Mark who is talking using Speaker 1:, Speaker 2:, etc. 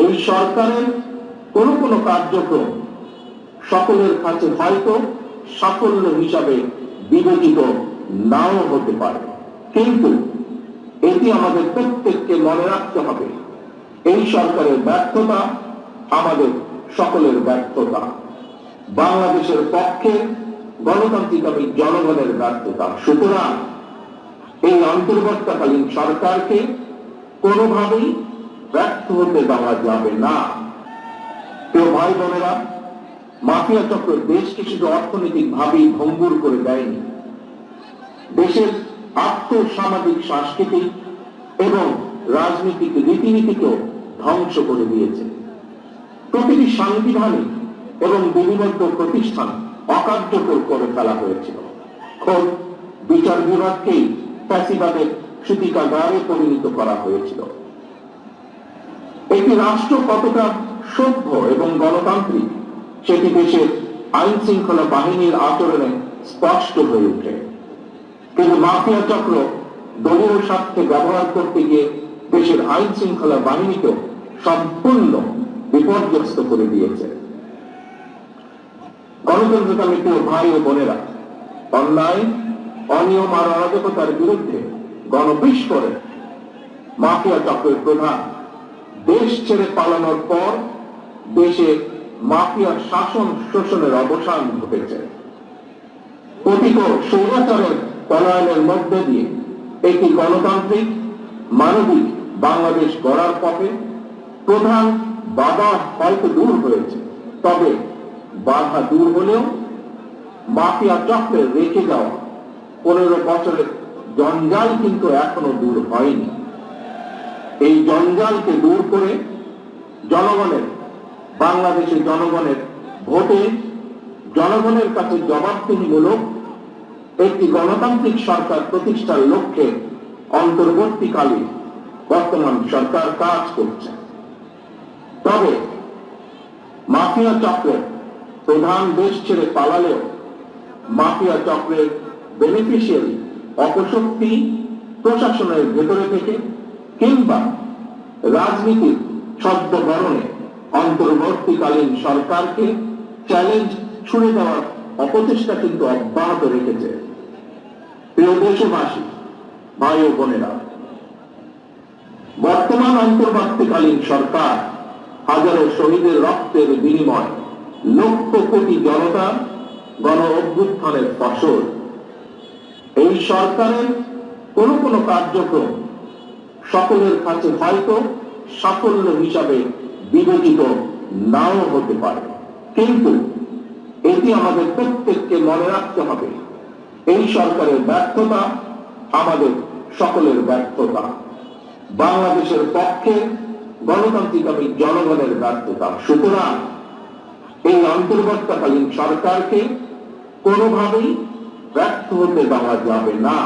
Speaker 1: এই সরকারের কোন কোন কার্যক্রম সকলের কাছে হয়তো সাফল্য হিসাবে বিবেচিত নাও হতে পারে। কিন্তু এটি আমাদের প্রত্যেককে মনে রাখতে হবে, এই সরকারের ব্যর্থতা আমাদের সকলের ব্যর্থতা। বাংলাদেশের পক্ষে গণতান্ত্রিক আমি জনগণের ব্যর্থতা। সুতরাং এই অন্তর্বর্তীকালীন সরকারকে কোনোভাবেই ব্যর্থ হতে দেওয়া যাবে না। প্রিয় ভাই বোনেরা, মাফিয়া চক্র দেশকে শুধু অর্থনৈতিক ভাবেই ভঙ্গুর করে দেয়নি। দেশের আর্থসামাজিক, সাংস্কৃতিক এবং রাজনৈতিক রীতিনীতিকেও ধ্বংস করে দিয়েছে। প্রতিটি সাংবিধানিক এবং বিধিবদ্ধ প্রতিষ্ঠান অকার্যকর করে ফেলা হয়েছিল। খোদ বিচার বিভাগকেই ফ্যাসিবাদের সূতিকাগারে পরিণত করা হয়েছিল। একটি রাষ্ট্র কতটা সভ্য এবং গণতান্ত্রিক, সেটি দেশের আইন শৃঙ্খলা বাহিনীর আচরণে স্পষ্ট হয়ে ওঠে। কিন্তু মাফিয়া চক্র দলীয় স্বার্থে ব্যবহার করতে গিয়ে দেশের আইন শৃঙ্খলা বাহিনীকে সম্পূর্ণ বিপর্যস্ত করে দিয়েছে। গণতন্ত্রকামী প্রিয় ভাই ও বোনেরা, অন্যায়, অনিয়ম আর অরাজকতার বিরুদ্ধে গণবিস্ফোরে মাফিয়া চক্রের প্রধান দেশ ছেড়ে পালানোর পর দেশে মাফিয়ার শাসন শোষণের অবসান ঘটেছে। পতিত স্বৈরাচারের পলায়নের মধ্য দিয়ে একটি গণতান্ত্রিক, মানবিক বাংলাদেশ গড়ার পথে প্রধান বাধা হয়তো দূর হয়েছে, তবে বাধা দূর হলেও মাফিয়া চক্রে রেখে যাওয়া পনেরো বছরের জঞ্জাল কিন্তু এখনও দূর হয়নি। এই জঞ্জালকে দূর করে জনগণের, বাংলাদেশের জনগণের ভোটে জনগণের কাছে জবাবদিহিমূলক একটি গণতান্ত্রিক সরকার প্রতিষ্ঠার লক্ষ্যে অন্তর্বর্তীকালে বর্তমান সরকার কাজ করছে। তবে মাফিয়া চক্রের প্রধান দেশ ছেড়ে পালালেও মাফিয়া চক্রের বেনিফিশিয়ারি অপশক্তি প্রশাসনের ভেতরে থেকে কিংবা রাজনীতির ছদ্মবরণে অন্তর্বর্তীকালীন সরকারকে চ্যালেঞ্জ ছুড়ে দেওয়ার অপচেষ্টা কিন্তু অব্যাহত রেখেছে। প্রিয় দেশবাসী, ভাই ও বোনেরা, বর্তমান অন্তর্বর্তীকালীন সরকার হাজারো শহীদের রক্তের বিনিময়, লক্ষ কোটি জনতা গণ অভ্যুত্থানের ফসল। এই সরকারের কোন কোন কার্যক্রম সকলের কাছে হয়তো সাফল্য হিসাবে বিবেচিত নাও হতে পারে। কিন্তু এটি আমাদের প্রত্যেককে মনে রাখতে হবে, এই সরকারের ব্যর্থতা আমাদের সকলের ব্যর্থতা। বাংলাদেশের পক্ষে গণতান্ত্রিক আমি জনগণের ব্যর্থতা। সুতরাং এই অন্তর্বর্তীকালীন সরকারকে কোনোভাবেই ব্যর্থ হতে দেওয়া যাবে না।